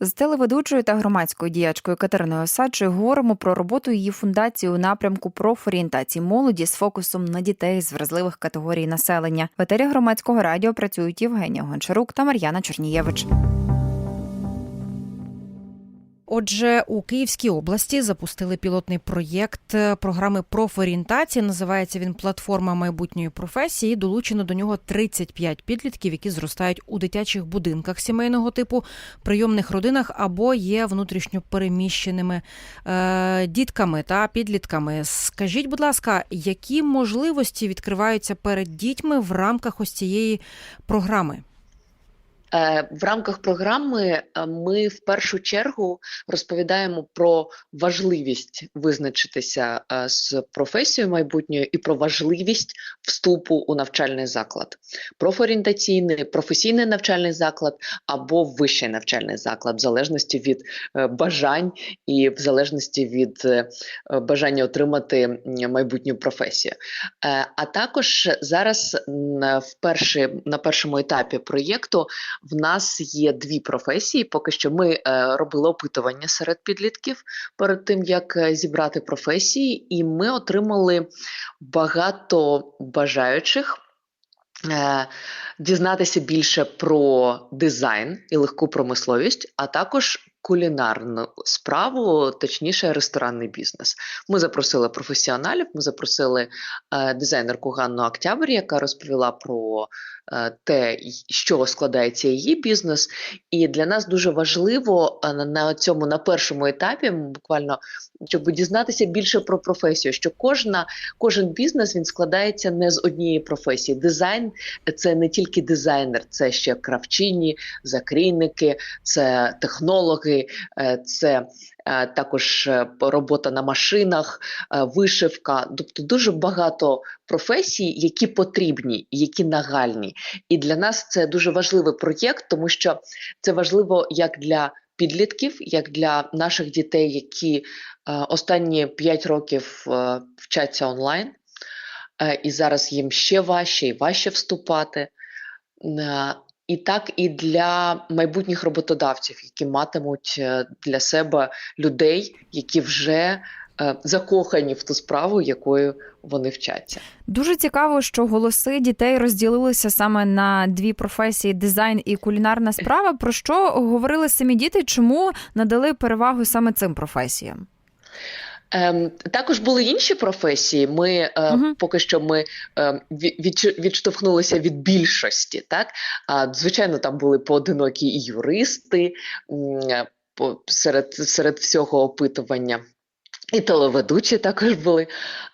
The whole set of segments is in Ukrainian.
З телеведучою та громадською діячкою Катериною Осадчою говоримо про роботу її фундації у напрямку профорієнтації молоді з фокусом на дітей з вразливих категорій населення. В етері громадського радіо працюють Євгенія Гончарук та Мар'яна Чернієвич. Отже, у Київській області запустили пілотний проєкт е, програми профорієнтації. Називається він Платформа майбутньої професії. Долучено до нього 35 підлітків, які зростають у дитячих будинках сімейного типу, прийомних родинах або є внутрішньо переміщеними е, дітками та підлітками. Скажіть, будь ласка, які можливості відкриваються перед дітьми в рамках ось цієї програми? Е, В рамках програми е, ми в першу чергу розповідаємо про важливість визначитися е, з професією майбутньою і про важливість вступу у навчальний заклад, профорієнтаційний, професійний навчальний заклад або вищий навчальний заклад, в залежності від бажань і в залежності від бажання отримати майбутню професію. А також зараз в перші, на першому етапі проєкту в нас є дві професії. Поки що ми е, робили опитування серед підлітків перед тим, як е, зібрати професії, і ми отримали багато бажаючих. е, Дізнатися більше про дизайн і легку промисловість, а також кулінарну справу, точніше, ресторанний бізнес. Ми запросили професіоналів, ми запросили дизайнерку Ганну Октябрь, яка розповіла про те, й- з чого складається її бізнес. І для нас дуже важливо е, на, цьому на першому етапі, буквально, щоб дізнатися більше про професію, що кожна, кожен бізнес він складається не з однієї професії. Дизайн це не тільки дизайнер, це ще кравчині, закрійники, це технологи, е, це е, також е, робота на машинах, е, вишивка. Тобто дуже багато професій, які потрібні, які нагальні. І для нас це дуже важливий проєкт, тому що це важливо як для підлітків, як для наших дітей, які е, останні 5 років е, вчаться онлайн, е, і зараз їм ще важче і важче вступати. І так і для майбутніх роботодавців, які матимуть е, для себе людей, які вже е, закохані в ту справу, якою вони вчаться. Дуже цікаво, що голоси дітей розділилися саме на дві професії: дизайн і кулінарна справа. Про що говорили самі діти? Чому надали перевагу саме цим професіям? Ем, також були інші професії. Ми е, Мгм. поки що ми е, від, відштовхнулися від більшості. Так а звичайно, там були поодинокі і юристи е, по- серед, серед всього опитування. І телеведучі також були.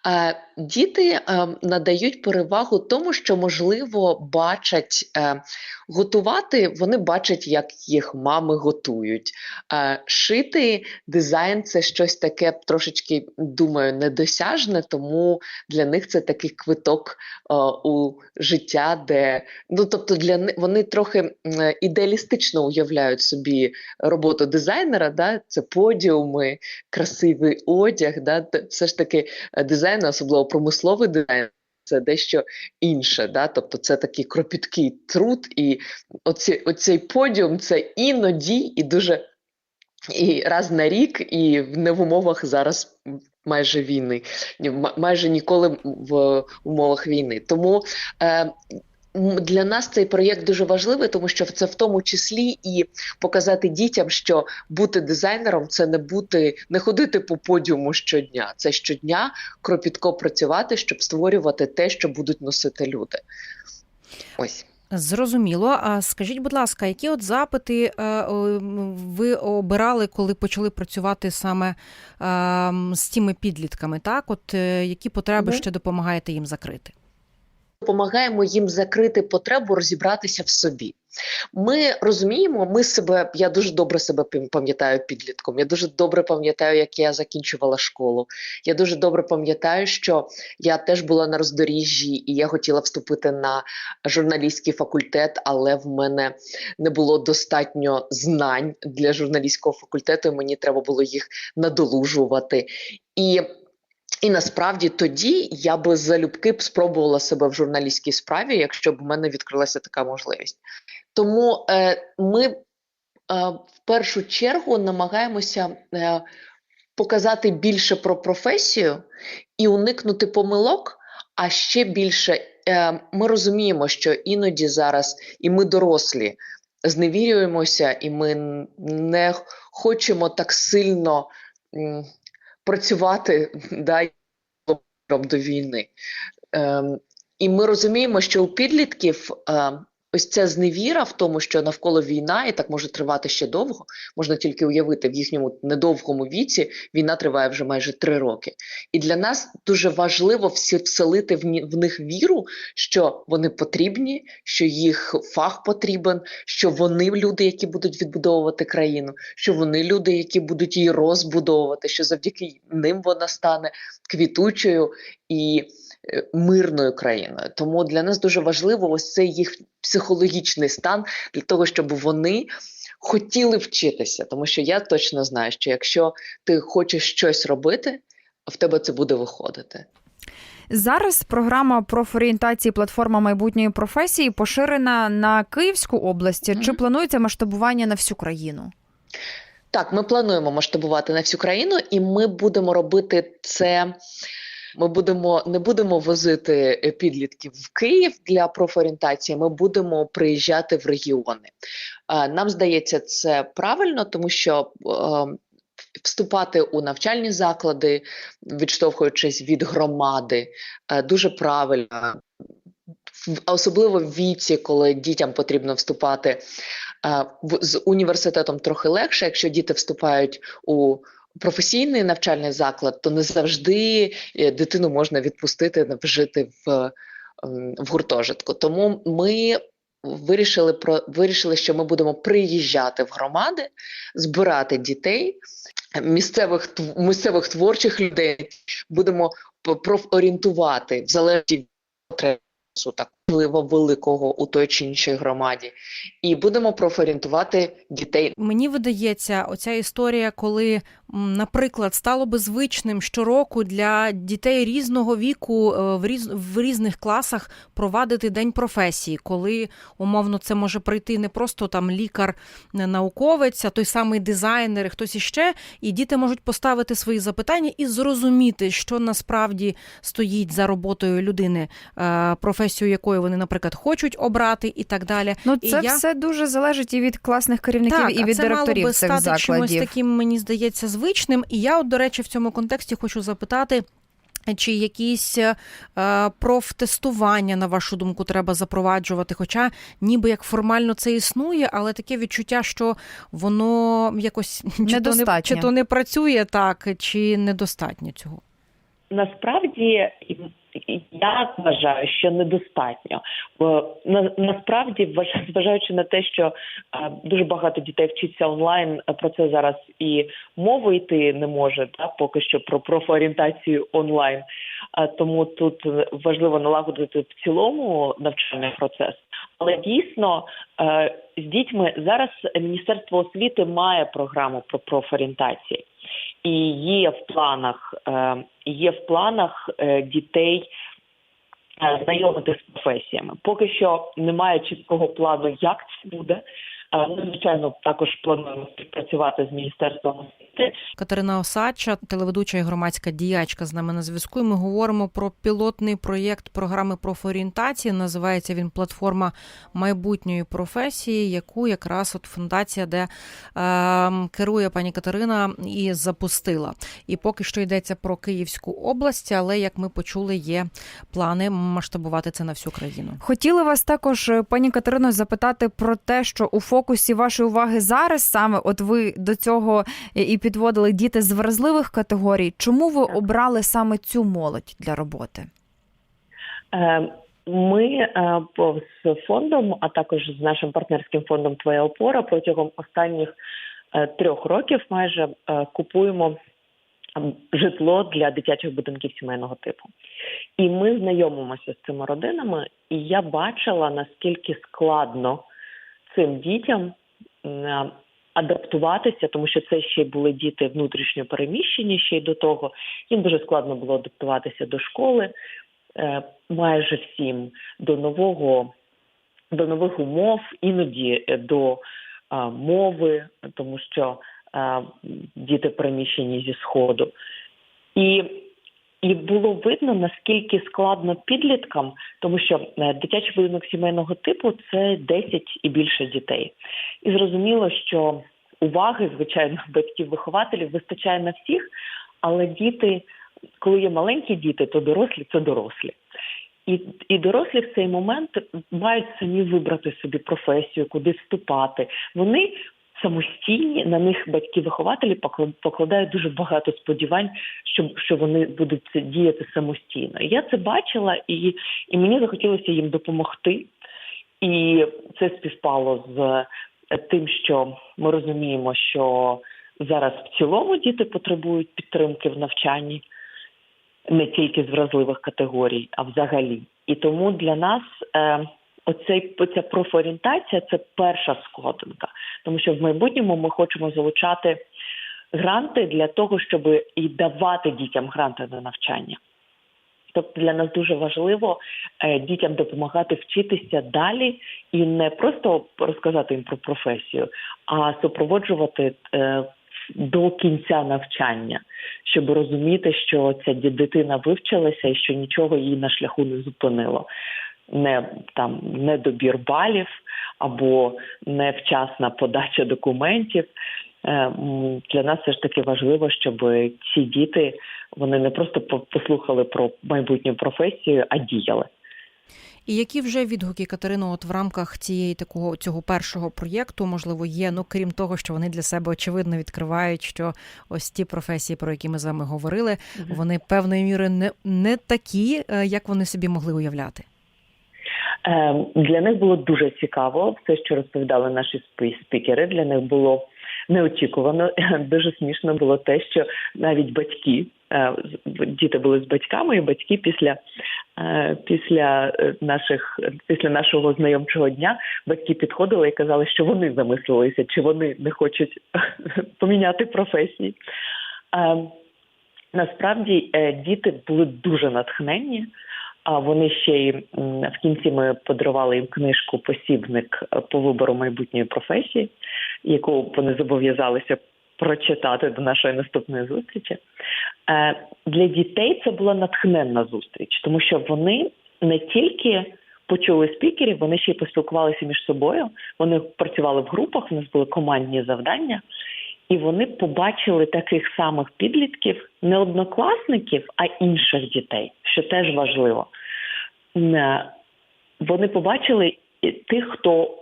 Е, діти е, надають перевагу тому, що можливо бачать е, готувати. Вони бачать, як їх мами готують. Е, шити дизайн це щось таке трошечки, думаю, недосяжне, тому для них це такий квиток у життя, де ну тобто для вони трохи ідеалістично уявляють собі роботу дизайнера. Да? Це подіуми, красивий одяг. Да? Все ж таки дизайн, особливо промисловий дизайн. Це дещо інше, да? тобто це такий кропіткий труд, і оці, оцей подіум це іноді і дуже і раз на рік, і не в умовах зараз майже війни, майже ніколи в умовах війни. Тому е, для нас цей проєкт дуже важливий, тому що це в тому числі і показати дітям, що бути дизайнером це не бути, не ходити по подіуму щодня. Це щодня кропітко працювати, щоб створювати те, що будуть носити люди. Ось. Зрозуміло. А скажіть, будь ласка, які от запити е, ви обирали, коли почали працювати саме е, з тими підлітками? Так, от е, які потреби Мгм. ще допомагаєте їм закрити? Допомагаємо їм закрити потребу розібратися в собі. Ми розуміємо, ми себе. Я дуже добре себе пам'ятаю підлітком. Я дуже добре пам'ятаю, як я закінчувала школу. Я дуже добре пам'ятаю, що я теж була на роздоріжжі, і я хотіла вступити на журналістський факультет, але в мене не було достатньо знань для журналістського факультету. і Мені треба було їх надолужувати. І і насправді тоді я би залюбки б спробувала себе в журналістській справі, якщо б у мене відкрилася така можливість. Тому е, ми в першу чергу намагаємося е, показати більше про професію і уникнути помилок. А ще більше е, ми розуміємо, що іноді зараз і ми дорослі зневірюємося, і ми не хочемо так сильно м, працювати да, до війни. Ем, і ми розуміємо, що у підлітків е, ось ця зневіра в тому, що навколо війна, і так може тривати ще довго. Можна тільки уявити в їхньому недовгому віці. Війна триває вже майже три роки. І для нас дуже важливо всі вселити в, них віру, що вони потрібні, що їх фах потрібен, що вони люди, які будуть відбудовувати країну, що вони люди, які будуть її розбудовувати, що завдяки ним вона стане квітучою і мирною країною. Тому для нас дуже важливо ось цей їх психологічний стан для того, щоб вони хотіли вчитися. Тому що я точно знаю, що якщо ти хочеш щось робити, в тебе це буде виходити. Зараз програма профорієнтації платформа майбутньої професії поширена на Київську область. Чи планується масштабування на всю країну? Так, ми плануємо масштабувати на всю країну, і ми будемо робити це. Ми будемо не будемо возити е, підлітків в Київ для профорієнтації. Ми будемо приїжджати в регіони. Нам здається, це правильно, тому що е, вступати у навчальні заклади, відштовхуючись від громади, е, дуже правильно. Особливо в віці, коли дітям потрібно вступати з університетом трохи легше, якщо діти вступають у професійний навчальний заклад, то не завжди е, дитину можна відпустити жити в, ем, в гуртожитку. Тому ми вирішили про вирішили, що ми будемо приїжджати в громади, збирати дітей, місцевих місцевих творчих людей, будемо профорієнтувати в залежності від потреб так впливу великого у той чи іншій громаді, і будемо профорієнтувати дітей Мені видається, оця історія, коли, наприклад, стало би звичним щороку для дітей різного віку е, в різ в різних класах провадити день професії, коли умовно це може прийти не просто там лікар, не науковець, а той самий дизайнер, і хтось іще, і діти можуть поставити свої запитання і зрозуміти, що насправді стоїть за роботою людини, е, професію якої вони, наприклад, хочуть обрати, і так далі. Ну І це я- все дуже залежить і від класних керівників, так, і від це директорів мало би цих стати закладів. чимось таким, мені здається, звичним. І я, от, до речі, в цьому контексті хочу запитати. Чи якісь е, профтестування, на вашу думку, треба запроваджувати? Хоча ніби як формально це існує, але таке відчуття, що воно якось чи то, не, чи то не працює так, чи недостатньо цього. Насправді я вважаю, що недостатньо. Насправді, зважаючи на те, що дуже багато дітей вчиться онлайн, про це зараз і мови йти не може, та поки що про профорієнтацію онлайн. Тому тут важливо налагодити в цілому навчальний процес. Але дійсно з дітьми зараз Міністерство освіти має програму про профорієнтацію. І є в планах, е, є в планах е, дітей е, знайомити з професіями. Поки що немає чіткого плану, як це буде. Ми, звичайно, також плануємо співпрацювати з міністерством освіти. Катерина Осадча, телеведуча і громадська діячка з нами на зв'язку. І ми говоримо про пілотний проєкт програми профорієнтації. Називається він платформа майбутньої професії, яку якраз от фундація, де е, керує пані Катерина, і запустила. І поки що йдеться про Київську область, але як ми почули, є плани масштабувати це на всю країну. Хотіли вас також, пані Катерино, запитати про те, що у фокусі вашої уваги зараз саме от ви до цього і підводили діти з вразливих категорій. Чому ви Так. обрали саме цю молодь для роботи? Е, Ми е, з фондом, а також з нашим партнерським фондом Твоя опора протягом останніх е, трьох років майже купуємо житло для дитячих будинків сімейного типу. І ми знайомимося з цими родинами, і я бачила наскільки складно цим дітям адаптуватися, тому що це ще були діти внутрішньо переміщені ще й до того. Їм дуже складно було адаптуватися до школи е, майже всім до нового, до нових умов, іноді е, до мови, тому що діти переміщені зі сходу. І, і було видно, наскільки складно підліткам, тому що е, дитячий будинок сімейного типу це 10 і більше дітей. І зрозуміло, що уваги, звичайно, батьків-вихователів вистачає на всіх, але діти, коли є маленькі діти, то дорослі це дорослі. І, і дорослі в цей момент мають самі вибрати собі професію, куди вступати. Вони самостійні, на них батьки-вихователі покла- покладають дуже багато сподівань, що, що вони будуть діяти самостійно. Я це бачила, і, і мені захотілося їм допомогти. І це співпало з е, тим, що ми розуміємо, що зараз в цілому діти потребують підтримки в навчанні не тільки з вразливих категорій, а взагалі. І тому для нас е, оцей оця профорієнтація це перша сходинка, тому що в майбутньому ми хочемо залучати гранти для того, щоб і давати дітям гранти на навчання. Тобто для нас дуже важливо е, дітям допомагати вчитися далі і не просто розказати їм про професію, а супроводжувати е, до кінця навчання, щоб розуміти, що ця дитина вивчилася і що нічого її на шляху не зупинило. Не там недобір балів або невчасна подача документів. Е, Для нас все ж таки важливо, щоб ці діти вони не просто по- послухали про майбутню професію, а діяли. І які вже відгуки Катерино, от в рамках цієї такого цього першого проєкту, можливо, є, ну крім того, що вони для себе очевидно відкривають, що ось ті професії, про які ми з вами говорили, вони певною мірою не, не такі, е, як вони собі могли уявляти. Е, Для них було дуже цікаво все, що розповідали наші спі- спікери. Для них було неочікувано. Дуже смішно було те, що навіть батьки, е, діти були з батьками, і батьки після, е, після е, наших після нашого знайомчого дня батьки підходили і казали, що вони замислилися, чи вони не хочуть поміняти професії. Е, Насправді діти були дуже натхненні. А вони ще й в кінці ми подарували їм книжку Посібник по вибору майбутньої професії, яку вони зобов'язалися прочитати до нашої наступної зустрічі. Е, Для дітей це була натхненна зустріч, тому що вони не тільки почули спікерів, вони ще й поспілкувалися між собою. Вони працювали в групах, у нас були командні завдання. І вони побачили таких самих підлітків, не однокласників, а інших дітей, що теж важливо. Е, Вони побачили тих, хто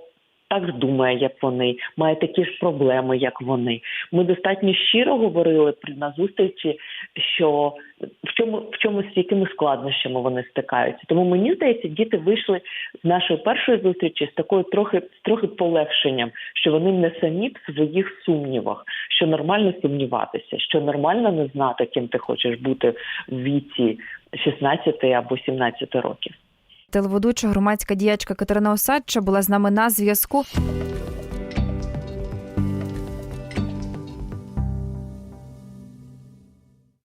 так думає, як вони, має такі ж проблеми, як вони. Ми достатньо щиро говорили при на зустрічі, що в чому в чому з якими складнощами вони стикаються. Тому мені здається, діти вийшли з нашої першої зустрічі з такою трохи з трохи полегшенням, що вони не самі в своїх сумнівах, що нормально сумніватися, що нормально не знати, ким ти хочеш бути в віці 16 або 17 років. Телеведуча громадська діячка Катерина Осадча була з нами на зв'язку.